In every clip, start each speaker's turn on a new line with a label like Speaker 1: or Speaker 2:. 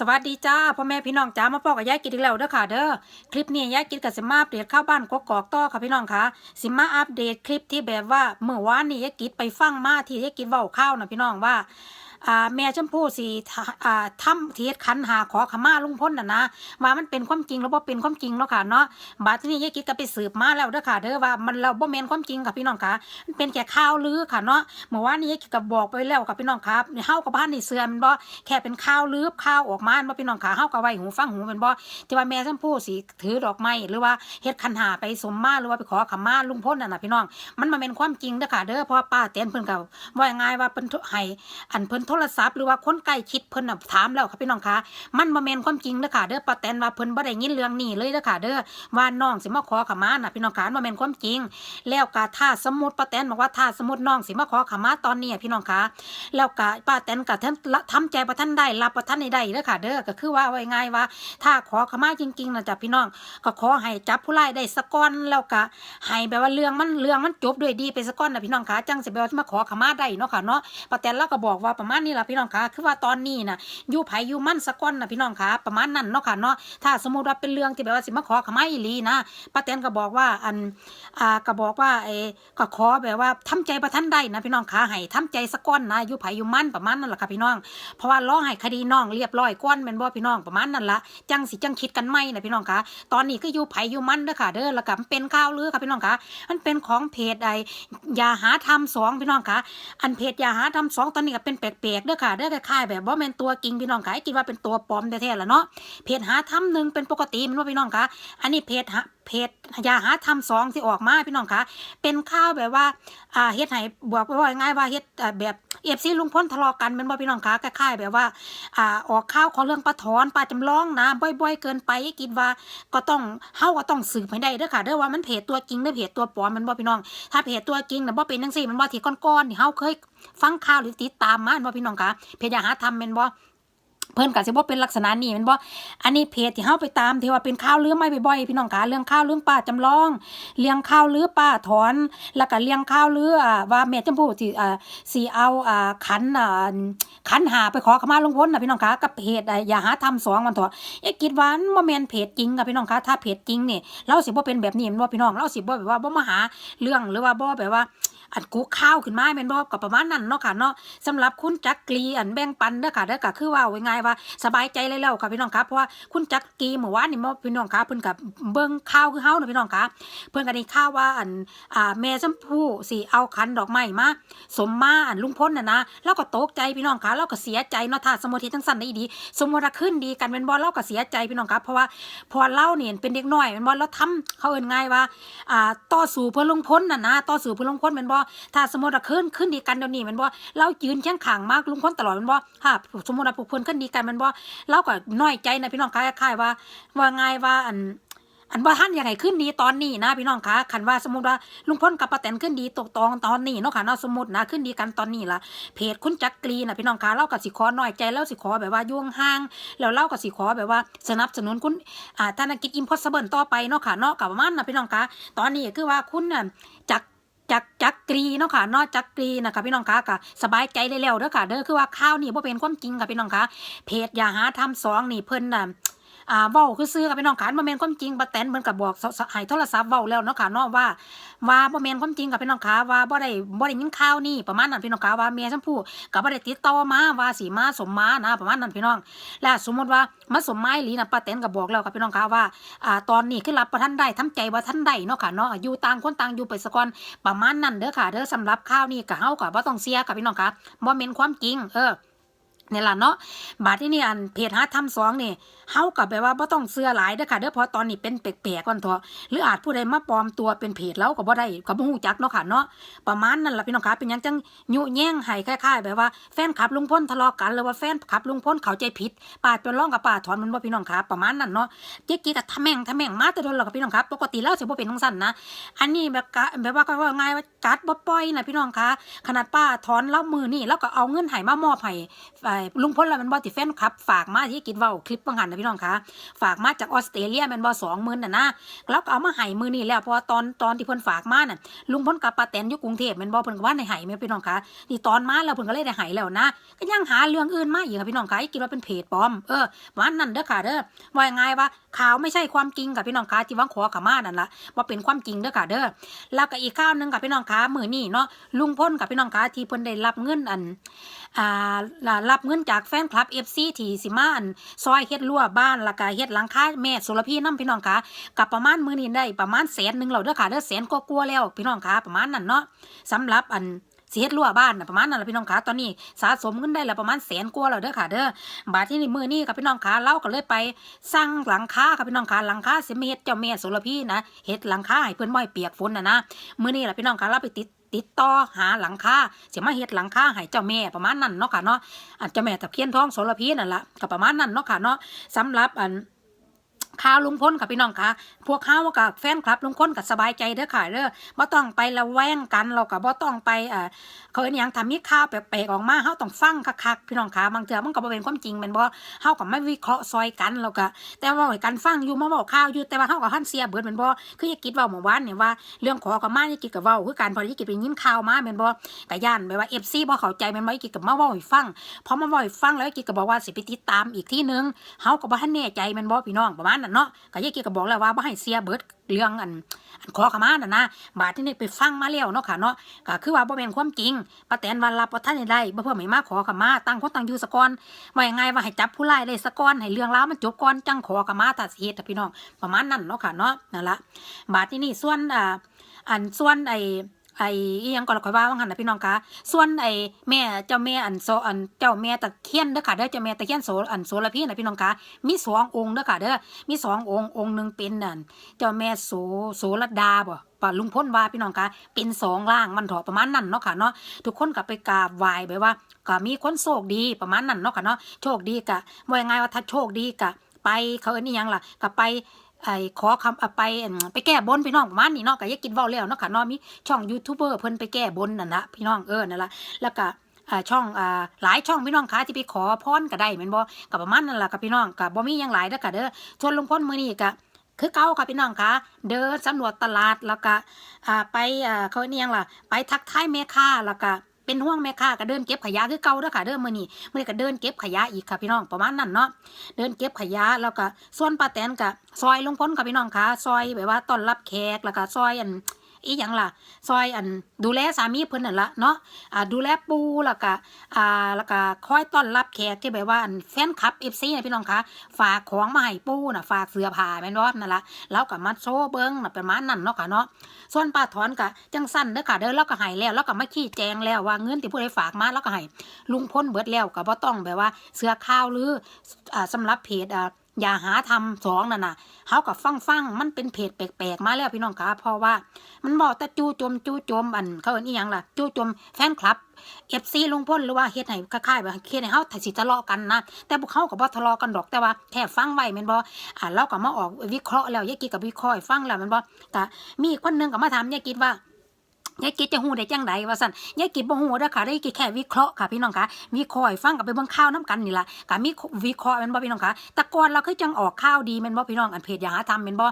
Speaker 1: สวัสดีจ้าพ่อแม่พี่น้องจ้ามาพอกับยายกิดอีกแล้วเด้อค่ะเด้อคลิปนี้ยายกิดกับสิมาอัปเดตเข้าวบ้านกกอกต่อค่ะพี่น้องค่ะสิมาอัปเดตคลิปที่แบบว่าเมื่อวานนี้ยายกิดไปฟังมาที่ยายกิดเว้าข้าวนะพี่น้องว่า อ่าแม่ชมพู่สีอ่าทำเทียดขันหาขอขมาลุงพ้นน่ะนะว่ามันเป็นความจริงหรือว่าเป็นความจริงเนาะค่ะเนาะบาดที่นี่ยายกินก็ไปสืบมาแล้วเด้อค่ะเด้อว่ามันเราบ่แม่นความจริงค่ะพี่น้องค่ะมันเป็นแค่ข่าวลือค่ะเนาะเมื่อวานนี้ยายกินก็บอกไปแล้วค่ะพี่น้องครับเฮากับบ้านนี่เสื่อมนบ่แค่เป็นข้าวลืบข้าวออกมาบ่พี่น้องขาเฮาก็ไว้หูฟังหูเป็นบ่ที่ว่าแม่ชมพู่สิถือดอกไม้หรือว่าเฮ็ดคันหาไปสมมาหรือว่าไปขอขมาลุงพ้นน่ะนะพี่น้อง มันมาเป็นความจริงเด้อค่ะเด้อเพราะป้าแตนเพิ่นก็ว่าง่ายว่าเพิ่นให้อันเพิ่นโทรศัพท์หรือว่าคนใกล้ชิดเพิ่นถามแล้วค่ะพี่น้องคะมันบ่แม่นความจริงเด้อค่ะเด้อป้าแตนว่าเพิ่นบ่ได้ยินเรื่องนี้เลยเด้อค่ะเด้อว่าน้องสิมาขอขมาน่ะพี่น้องคะมันบ่แม่นความจริง แล้วก็ถ้าสมมุติป้าแตนบอกว่าถ้าสมมุติน้องสิมาขอขมาตอนนี้อะพี่น้องคะแล้วก็ป้าแตนกับท่านทำใจประท่านได้รับประท่านได้เด้อค่ะ เด้อก็คือว่าไว้ง่ายว่า ถ้าขอขมาจริงๆนะจ๊ะพี่น้อง ก็ขอให้จับผู้ร้ายได้สะก้อนแล้วก็ให้แบบว่าเรื่องมันเรื่องมันจบด้วยดีไปสะก้อนนะพี่น้องคะจังสิแบบว่ามาขอขมาได้เนาะค่ะเนาะป้าแตนเราก็บอกว่าประมาณนี้ล่ะพี่น้องคะคือว่าตอนนี้นะอยู่ไผอยู่มั่นสะก้อนนะพี่น้องคะประมาณนั้นเนาะค่ะเนาะถ้าสมมติว่าเป็นเรื่องที่แบบว่าสิมาขอขมาอีลีนะป้าแตนก็บอกว่าอันอ่าก็บอกว่าเอก็ขอแบบว่าทำใจประทันได้นะพี่น้องขาให้ทำใจสักก้อนนะอยู่ไผอยู่มั่นประมาณนั้นแหละค่ะพี่น้อง เพราะว่าร้องให้คดีน้องเรียบร้อยก้อนเป็นบ่พี่น้องประมาณนั้นละจังสิจังคิดกันไหมนะพี่น้องคะตอนนี้ก็อยู่ไผอยู่มั่นเด้อค่ะเด้อแล้วก็มันเป็นข่าวลือค่ะพี่น้องคะมันเป็นของเพจใดอย่าหาทำสองพี่น้องคะอันเพจอย่าหาทำสองตอนนี้ก็เป็นแปลกๆเด้อค่ะเด้อคล้ายๆแบบว่าแม่นตัวกิงพี่น้องคะให้คิดว่าเป็นตัวปลอมแท้ๆละเนาะเพจหาทำหนึ่งเป็นปกติมันว่าพี่น้องคะอันนี้เพจหา เพจอย่าหาทำสองที่ออกมาพี่น้องคะเป็นข่าวแบบว่าอ่าเฮ็ดให้บอกไปว่าง่ายว่าเฮ็ดแบบเอฟซีลุงพ้นทะเลาะกันเป็นบ่พี่น้องคะคล้ายๆแบบว่าอ่าออกข่าวขอเรื่องป้าถอนป้าจำลองนะบ่อย ๆ เกินไปคิดว่าก็ต้องเฮาก็ต้องสืบให้ได้เด้อค่ะเด้อว่ามันเพจตัวจริงหรือเพจตัวปลอมมันบ่พี่น้อง ถ้าเพจตัวจริงน่ะบ่เป็นจังซี่มันบ่ที่ก้อนๆที่เฮาเคยฟังข่าวหรือติดตามมาแม่นบ่พี่น้องคะเพจอย่าหาทำแม่นบ่ เพิ่นก็สิบ่เป็นลักษณะนี้แม่นบ่อันนี้เพจที่เฮาไปตามที่ว่าเป็นข่าวลือไม่บ่อยๆพี่น้องคะเรื่องข่าวเรื่องป้าจำลอง เรื่องข่าวลือป้าถอน แล้วก็เรื่องข่าวลืออ่ว่าแม่จำพูที่อ่าสิเอาอ่าขันอ่าขันหาไปขอขมาลุงพ้นน่ะพี่น้องคะกับเพจอ่อย่าหาทำสองมันเถอะเอ๊ะคิดว่ามันบ่แม่นเพจจริงค่ะพี่น้องคะถ้าเพจจริงนี่เราสิบ่เป็นแบบนี้แม่นบ่พี่น้องเราสิบ่แบบว่าบ่มาหาเรื่องหรือว่าบ่แบบว่า อันกูข้าวขึ้นมาแม่นบ่ก็ประมาณนั้นเนาะค่ะเนาะสำหรับคุณจักรีอันแบ่งปันเด้อค่ะเด้อก็คือว่าไว้ง่ายว่าสบายใจเลยแล้วค่ะพี่น้องครับเพราะว่าคุณจักรีเมื่อวานนี่บ่พี่น้องครับเพิ่นก็เบิ่งข่าวคือเฮาเนาะพี่น้องครับเพิ่นก็ได้ข่าวว่าอันอ่าแม่ชมพู่สิเอาขันดอกไม้มาสมมาอันลุงพ้นน่ะนะเราก็ตกใจพี่น้องค่ะเราก็เสียใจเนาะถ้าสมมติที่จังซั่นได้ดี สมมุติขึ้นดีกันเป็นบ่เราก็เสียใจพี่น้องครับเพราะว่าพอเราเนี่ยเป็นเด็กน้อยเป็นบ่เราทำเขาเอินง่ายว่าอ่าต่อสู้เพื่อลุงพ้นน่ะนะต่อสู้เพื่อลุงพ้นแมันบ่ถ้าสมมติว่าขึ้นขึ้นดีกันเดี๋ยวนี้มันบ่เรายืนเคียงข้างมากลุงพ้นตลอดมันบ่ถ้าสมมติว่าพวกเพิ่นขึ้นดีกันมันบ่เราก็น้อยใจนะพี่น้องคล้ายๆว่า ว่าไงว่าอันอันว่าท่านยังไงขึ้นดีตอนนี้นะพี่น้องคะคันว่าสมมติว่าลุงพ้นกับป้าแตนขึ้นดีตกตองตอนนี้เนาะค่ะเนาะสมมตินะขึ้นดีกันตอนนี้ละเพจคุณจักรีนะพี่น้องคะเล่ากับสิขอน้อยใจแล้วสิขอแบบว่ายุ่งห่างแล้วเล่ากับสิขอแบบว่าสนับสนุนคุณอ่าธนกิจอิมพอสเบิลต่อไปเนาะค่ะเนาะกับประมาณนะพี่น้องคะตอนนี้คือว่าคุณจัก จักจักกรีเนาะค่ะนอกจักกรีนะคะพี่น้องคะก็สบายใจได้แล้วเด้อค่ะเด้อคือว่าข้าวนี่บ่เป็นความจริงค่ะพี่น้องคะเพจอย่าหาทำสองนี่เพิ่นน่ะ อ่าเว้าคือซื้อค่ะพี่น้องคะบ่แม่นความจริงป้าแตนเพิ่นก็บบอกสให้โทรศัพท์เว้าแล้วเนาะค่ะเนาะว่าว่าบ่แม่นความจริงค่ะพี่น้องคะว่าบ่ได้บ่ได้ยินข่าวนี่ประมาณนั้นพี่น้องคะว่าแม่ชมพู่ก็บ่ได้ติดต่อมาว่าสิมาสมมานะประมาณนั้นพี่น้องและสมมติว่ามาสมไม้หลีนะป้าแตนก็บอกแล้วค่ะพี่น้องคะว่าอ่าตอนนี้คือรับประทันได้ทำใจว่าท่านได้เนาะค่ะเนาะอยู่ต่างคนต่างอยู่ไปสะก่อนประมาณนั้นเด้อค่ะเด้อสำหรับข้าวนี่ก็เฮาก็บ่ต้องเสียค่ะพี่น้องคะบ่แม่นความจริงเออ นี่ล่ะเนาะบาดที่นี่อันเพจหาทำสองนี่เฮากับแบบว่าบ่ต้องเสื้อหลายเด้อค่ะเด้อเพราะตอนนี้เป็นแปลกๆกันเถอะหรืออาจผู้ใดมาปลอมตัวเป็นเพจแล้วก็บ่ได้ก็บ่ฮู้จักเนาะค่ะเนาะประมาณนั้นล่ะพี่น้องคะเป็นหยังจังยุแย่งให้คล้ายๆแบบว่าแฟนคลับลุงพลทะเลาะกันหรือว่าแฟนคลับลุงพลเข้าใจผิดป้าจนร้องกับป้าถอนมันบ่พี่น้องคะประมาณนั้นเนาะเจ๊กี้ก็ทะแม่งทะแม่งมาแต่โดนแล้วกับพี่น้องครับปกติแล้วสิบ่เป็นจังซั่นนะอันนี้แบบกะแบบว่าก็ว่าไงว่ากัดบ่ปล่อยนะพี่น้องคะขนาดป้าถอนแล้วมือนี่แล้วก็เอาเงินให้มามอบให้ลุงพลแล้วมันบ่ที่แฟนคลับ ฝากมาที่กินเว้าคลิปบางหันนะพี่น้องคะฝากมาจากออสเตรเลียมันบ่20,000น่ะนะแล้วก็เอามาให้มือนี้แล้วเพราะตอนตอนที่เพิ่นฝากมาน่ะลุงพลกับป้าแตนอยู่กรุงเทพมันบ่เพิ่นก็ว่าในให้แม่พี่น้องคะนี่ตอนมาแล้วเพิ่นก็เลยได้ให้แล้วนะก็ยังหาเรื่องอื่นมาอีกค่ะพี่น้องคะคิดว่าเป็นเพจปลอมเออประมาณนั้นเด้อค่ะเด้อว่ายังไงว่าข่าวไม่ใช่ความจริงค่ะพี่น้องคะที่วังขอขมานั่นละว่าเป็นความจริงเด้อค่ะเด้อแล้วก็อีกข่าวหนึงค่ะพี่น้องคะมือนี้เนาะลุงพลกับพี่น้องคะที่เพิ่นได้รับเงินอันอ่ารับเงินจากแฟนคลับ FC ที่สิมาอันซอยเฮ็ดรั้วบ้านล้วก็เฮ็ดหลังคาแม่สุรพีนํพี่น้องคะกับประมาณมื้อนี้ได้ประมาณแสนหนึ่งแล้วเด้อค่ะเด้อแสนกว่าๆแล้วพี่น้องคะประมาณนั้นเนาะสำหรับอันสิเฮ็ดรั้วบ้านนะประมาณนั้นแหละพี่น้องขาตอนนี้สะสมเงินได้ล้วประมาณแสนกว่าแล้วเด้อค่ะเด้อบาทที่นี่มือนี้ค่ะพี่น้องขาเราก็เลยไปสร้างหลังคาค่ะพี่น้องขาหลังคาสิมเฮ็ดเจ้าแม่โสระพี่นะเฮ็ดหลังคาให้เพิ่อนบ่ให้เปียกฝนนะนะมือนี้ล่ะพี่น้องขาเราไปติด ติดต่อหาหลังคาสิมาเฮ็ดหลังคาให้เจ้าแม่ประมาณนั้นเนาะค่ะเนาะอันเจ้าแม่ตะเคียนทองโสระพีนั่นละก็ประมาณนั้นเนาะค่ะเนาะสำหรับอัน ข่าวลุงพลกับพี่น้องคะพวกเขากับแฟนคลับลุงพลกับสบายใจเด้อค่ะเด้อบ่ต้องไประแวงกันเรากับบ่ต้องไปเอ่อเขาเอิ้นยังทำมีข่าวแปลกๆออกมาเฮาต้องฟังคักๆพี่น้องคะบางเทื่อมันก็บ่เป็นความจริงแม่นบ่เฮาก็ไม่วิเคราะห์ซอยกันเราก็แต่ว่าให้กันฟังอยู่มาเว้าข่าวอยู่แต่ว่าเฮาก็หันเสียเบิดแม่นบ่คืออย่าคิดเว้าเมื่อวานเนี่ยว่าเรื่องขอก็มาอย่าคิดก็เว้าคือการพออย่าคิดไปยินข่าวมาแม่นบ่ก็ย่านแบบว่า FC บ่เข้าใจแม่นบ่อย่าคิดก็มาเว้าให้ฟังพอมาเว้าให้ฟังแล้วอย่าคิดก็บอกว่าสิไปติดตามอีกที่นึงเฮาก็บ่ทันแน่ใจแม่นบ่พี่น้องประมาณนั้นเนาะก็อย่าคิดก็บอกแล้วว่าบ่ให้เสียเบิดเรื่องอันอันขอขมาน่ะนะบาดที่นี่ไปฟังมาแล้วเนาะค่ะเนาะก็คือว่าบ่แม่นความจริงป้าแตนว่ารับบ่ทันได้บ่เพื่อไม่มาขอขมาตั้งคนตั้งอยู่สะก่อนว่ายังไงว่าให้จับผู้ร้ายได้สะก่อนให้เรื่องราวมันจบก่อนจังขอขมาถ้าสิเฮ็ดอะพี่น้องประมาณนั้นเนาะค่ะเนาะนั่นละบาดที่นี่ส่วนอ่าอันส่วนไอ้ ไอ้อีหยังก็ค่อยว่าว่างั้นนะพี่น้องคะส่วนไอ้แม่เจ้าแม่อันโซอันเจ้าแม่ตะเคียนเด้อค่ะเด้อเจ้าแม่ตะเคียนโสอันโสระพี่นะพี่น้องคะมีสององค์เด้อค่ะเด้อมีสององค์องค์หนึ่งเป็นนั่นเจ้าแม่โสโสรดาบ่ป่าลุงพ้นว่าพี่น้องคะเป็นสองล่างมันถอประมาณนั้นเนาะค่ะเนาะทุกคนก็ไปกราบไหว้แบบว่าก็มีคนโชคดีประมาณนั้นเนาะค่ะเนาะโชคดีกะว่ายังไงว่าถ้าโชคดีกะไปเขาเอ็นี่ยังล่ะก็ไป ไอ้ขอคำอะไปอั่นไปแก้บนพี่น้องประมาณนี้เนาะก็อยากกินเว้าแล้วเนาะค่ะเนาะมีช่องยูทูบเบอร์เพิ่นไปแก้บนนั่นละพี่น้องเออนั่นละแล้วก็ช่องอ่าหลายช่องพี่น้องคะที่ไปขอพรก็ได้แม่นบ่ก็ประมาณนั้นละกับพี่น้องก็บ่มียังหลายเด้อค่ะเด้อชวนลุงพลมือนี้ก็คือเก่าค่ะพี่น้องคะเดินสำรวจตลาดแล้วก็ไปเขาเนี่ยงล่ะไปทักทายแม่ค้าแล้วก็ เป็นห่วงแม่ค้าก็เดินเก็บขยะคือเก่าเด้อค่ะเด้อมื้อนี้มื้อนี้ก็เดินเก็บขยะอีกค่ะพี่น้องประมาณนั้นเนาะเดินเก็บขยะแล้วก็ส่วนป้าแตนก็ซอยลุงพลค่ะพี่น้องคะซอยแบบว่าต้อนรับแขกแล้วก็ซอยอัน อีหยังล่ะ ซอยอันดูแลสามีเพิ่นนั่นละเนาะอ่าดูแลปูแล้วก็อ่าแล้วก็คอยต้อนรับแขกที่แบบว่าอันแฟนคลับ FC นะพี่น้องคะฝากของมาให้ปูน่ะฝากเสื้อผ้าแม่นบ่นั่นละแล้วก็มาโชว์เบิ้งน่ะประมาณนั้นเนาะค่ะเนาะส่วนป้าถอนก็จังสั้นเด้อค่ะเด้อแล้วก็ให้แล้วแล้วก็มาขี้แจงแล้วว่าเงินที่ผู้ใดฝากมาแล้วก็ให้ลุงพ้นเบิดแล้วก็บ่ต้องแบบว่าเสื้อข้าวหรืออ่าสำหรับเพจอ่า อย่าหาทำสองนั่นนะเฮากับฟังฟังมันเป็นเพจแปลกๆมาแล้วพี่น้องคะเพราะว่า มันบอกแต่จู้จมจู้จมอันเขาเอิ้นอีหยังล่ะจู้จมแฟนคลับ FC ลุงพ้นหรือว่าเฮ็ดให้คล้ายๆแบบเฮ็ดให้เฮาถ้าสิทะเลาะกันนะแต่พวกเขาก็บ่ทะเลาะกันดอกแต่ว่าแค่ฟังไว้แม่นบ่อ่าเราก็มาออกวิเคราะห์แล้วยายกิดกับวิเคราะห์ฟังแล้วแม่นบ่ก็มีคนนึงก็มาถามยายกิดว่า ยายกิดจะฮู้ได้จังใดว่าซั่นยายกิดบ่ฮู้เด้อค่ะยายกิดแค่วิเคราะห์ค่ะพี่น้องค่ะวิเคราะห์ฟังกับไปเบิ่งข่าวนํกันนี่ล่ะก็มีวิเคราะห์แม่นบ่พี่น้องค่ะแต่ก่อนเราเคือจังออกข่าวดีแม่นบ่พี่น้องอันเพจอย่าหาทำแม่นบ่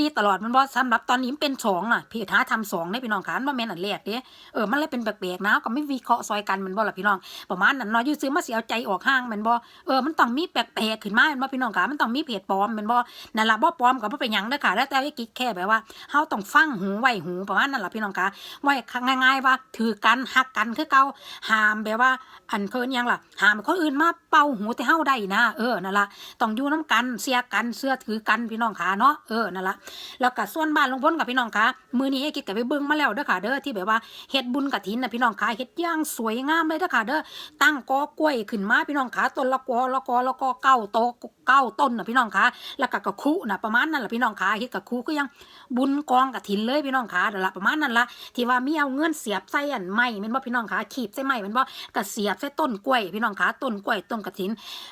Speaker 1: ดีๆตลอดแม่นบ่สำหรับตอนนี้เป็นสองน่ะเพจหาทำสองเด้พี่น้องค่ะมันบ่แม่นอันแรกเด้เออมันเลยเป็นแปลกๆนะก็ไม่วิเคราะห์ซอยกันแม่นบ่ล่ะพี่น้องประมาณนั้นเนาะอยู่ซื้อมาสิเอาใจออกห้างแม่นบ่เออมันต้องมีแปลกๆขึ้นมาแม่นบ่พี่น้องค่ะมันต้องมีเพจปลอมแม่นบ่นั่นล่ะบ่ปลอมก็บ่เป็นหยังเด้อค่ะแล้วแต่วิกิแค่แบบว่าเฮาต้องฟังหูไว้หูประมาณนั้นล่ะพี่น้องคะไว้ง่าย ๆ ว่า ถือกันฮักกันคือเก่าหามแบบว่า อันเคินยังล่ะหามคนอื่นมาเป่าหูแต่เฮาได้นะเออนั่นละต้องอยู่น้กันเสียกันเสื้อถือกันพี่น้องคะเนาะเออนั่นละแล้วก็ส่วนบ้านลงพลกับพี่น้องคะมื้อนี้ไอ้กิจก็ไปเบิ่งมาแล้วเด้อค่ะเด้อที่แบบว่าเฮ็ดบุญกฐินน่ะพี่น้องคะเฮ็ดย่างสวยงามเลยเด้อค่ะเด้อตั้งกอกล้วยขึ้นมาพี่น้องคะต้นละกอละกอละกอเก้าโตเก้าต้นนะพี่น้องคะแล้วก็กระคุนะประมาณนั้นแหละพี่น้องคะเฮ็ดกระคุก็ยังบุญกองกระถินเลยพี่น้องคะเดี๋ยวละประมาณนั้นละที่ว่ามีเอาเงินเสียบใส่อันไม้แม่นบ่พี่น้องคะขีบใส่ไม้แม่นบ่ก็เสียบใส่ต้นกล้วย พี่น้องคะต้นกล้วยต้นกระถิน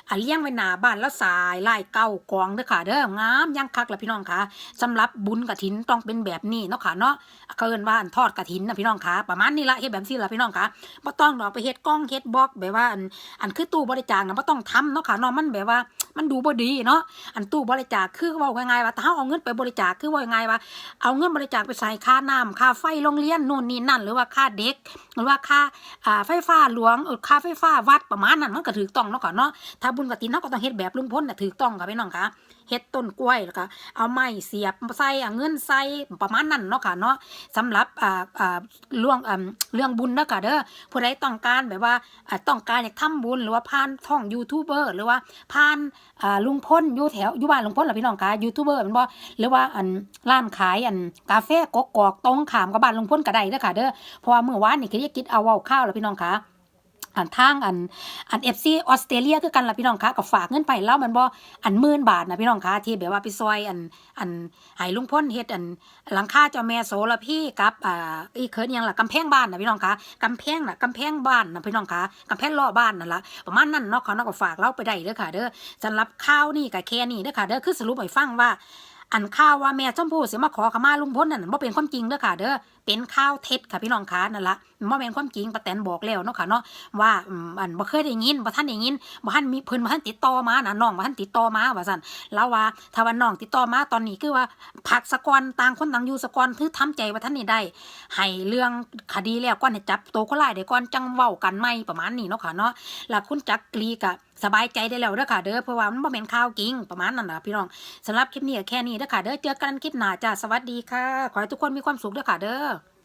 Speaker 1: อะเลี้ยงไว้หน้าบ้านแล้วสายไล่เก้ากองเด้อค่ะเด้องามยังคักละพี่น้องคะสำหรับบุญกระถินต้องเป็นแบบนี้เนาะค่ะเนาะเอิ้นว่าอันทอดกระถินนะพี่น้องคะประมาณนี้ละเฮ็ดแบบนี้ละพี่น้องคะบ่ต้องดอกไปเฮ็ดกล้องเฮ็ดบล็อกแบบว่าอันอันคือตู้บริจาคนะบ่ต้องทำเนาะค่ะเนาะมันแบบว่ามันดูบ่ดีเนาะอันตู้บริจาคคือเว้าง่ายๆว่าถ้าเอาเงินไปบริจาคคือเว่าง่ายๆว่าเอาเงินบริจาคไปใส่ค่าน้ำค่าไฟโรงเรียนนู่นนี่นั่น หรือว่าค่าเด็ก หรือว่าค่าอ่าไฟฟ้าหลวงค่าไฟฟ้าวัดประมาณนั้นมันก็ถือต้องเนาะก่อนเนาะถ้าบุญกตินเนาะก็ต้องเฮ็ดแบบลุงพ้นน่ะถือต้องค่ะพี่น้องค่ะ เฮ็ดต้นกล้วยแล้วก็เอาไม้เสียบใส่เงินใส่ประมาณนั้นเนาะค่ะเนาะสำหรับอ่าอ่าเรื่องอ่าเรื่องบุญเนาะค่ะเด้อผู้ใดต้องการแบบว่าอ่าต้องการอยากทำบุญหรือว่าผ่านท่องยูทูบเบอร์หรือว่าผ่านอ่าลุงพ้นอยู่แถวอยู่บ้านลุงพ้นล่ะพี่น้องค่ะยูทูบเบอร์มันบ่หรือว่าอันร้านขายอันกาแฟกกอกตรงขามกับบ้านลุงพ้นก็ได้เด้อค่ะเด้อเพราะว่าเมื่อวานนี่คือกิดเอาเว้าข้าวแล้วพี่น้องคะ อันทางอันอันเอฟซีออสเตรเลียคือกันล่ะพี่น้องคะก็ฝากเงินไปแล้วมันบ่อันหมื่นบาทนะพี่น้องคะที่แบบว่าไปซอยอันอันให้ลุงพ้นเฮ็ดอันหลังคาเจ้าแม่โสระพี่กับอ่าอีเคิร์นยังล่ะกำแพงบ้านนะพี่น้องคะกำแพงน่ะกำแพงบ้านนะพี่น้องคะกำแพงล้อบ้านนั่นล่ะประมาณนั้นเนาะเขาเนาะก็ฝากเราไปได้เด้อค่ะเด้อสำหรับข้าวนี่ก็แค่นี้เด้อค่ะเด้อคือสรุปให้ฟังว่า อันข่าวว่าแม่ชมพู่สิมาขอขมาลุงพลนั่นบ่เป็นความจริงเด้อค่ะ เด้อเป็นข่าวเท็จค่ะพี่น้องคะนั่นละบ่แม่นความจริงป้าแตนบอกแล้วเนาะค่ะเนาะว่าอันบ่เคยได้ยินบ่ทันได้ยินบ่ทันมีเพิ่นบ่ทันติดต่อมานะน้องบ่ทันติดต่อมาว่าซั่นแล้วว่าถ้าว่าน้องติดต่อมาตอนนี้คือว่าพักสะกอนต่างคนต่างอยู่สะกอนคือทำใจว่าทันนี่ได้ให้เรื่องคดีแล้วก่อนให้จับตัวคนร้ายได้ก่อนจังเว้ากันใหม่ประมาณนี้เนาะค่ะเนาะแล้วคุณจักรีก็ สบายใจได้แล้วเด้อค่ะเด้อเพราะว่ามันบ่เป็นข่าวกิงประมาณนั้นนะพี่น้องสำหรับคลิปนี้แค่นี้เด้อค่ะเด้อเจอกันคลิปหน้าจ้าสวัสดีค่ะ ขอให้ทุกคนมีความสุขเด้อค่ะเด้อ